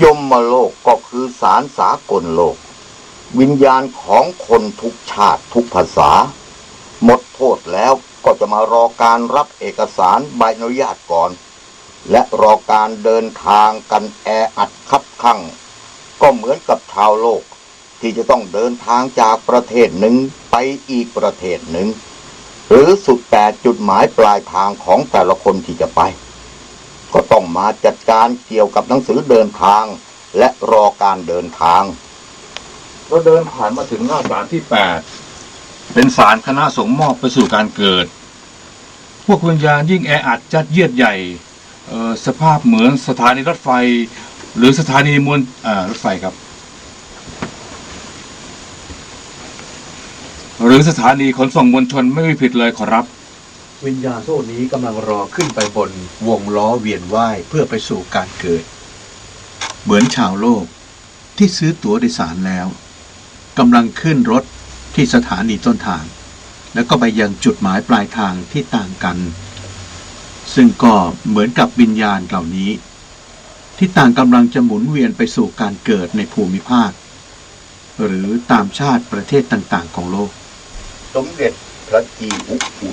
ยมโลกก็คือสารสากลโลก วิญญาณของคนทุกชาติทุกภาษา หมดโทษแล้วก็จะมารอการรับเอกสารใบอนุญาตก่อน และรอการเดินทางกันแออัดคับขั่ง ก็เหมือนกับชาวโลกที่จะต้องเดินทางจากประเทศหนึ่งไปอีกประเทศหนึ่ง หรือสุดแต่จุดหมายปลายทางของแต่ละคนที่จะไป ต้องมาจัดการเกี่ยวกับหนังสือเดินทาง และรอการเดินทางเราเดินผ่านมาถึงหน้าศาลที่แปดเป็นศาลคณะสงฆ์มอบไปสู่การเกิด พวกวิญญาณยิ่งแออัดจัดเยียดใหญ่สภาพเหมือนสถานีรถไฟ หรือสถานีมวลอ่ารถไฟครับ หรือสถานีขนส่งมวลชนไม่มีผิดเลยขอรับ วิญญาณพวกนี้กำลังรอขึ้นไปบนวงล้อเวียนว่ายเพื่อไปสู่การเกิด เหมือนชาวโลกที่ซื้อตั๋วโดยสารแล้วกำลังขึ้นรถที่สถานีต้นทาง แล้วก็ไปยังจุดหมายปลายทางที่ต่างกัน ซึ่งก็เหมือนกับวิญญาณเหล่านี้ ที่ต่างกำลังจะหมุนเวียนไปสู่การเกิดในภูมิภาค หรือตามชาติประเทศต่างๆ ของโลก สมเด็จพระจีอุอุ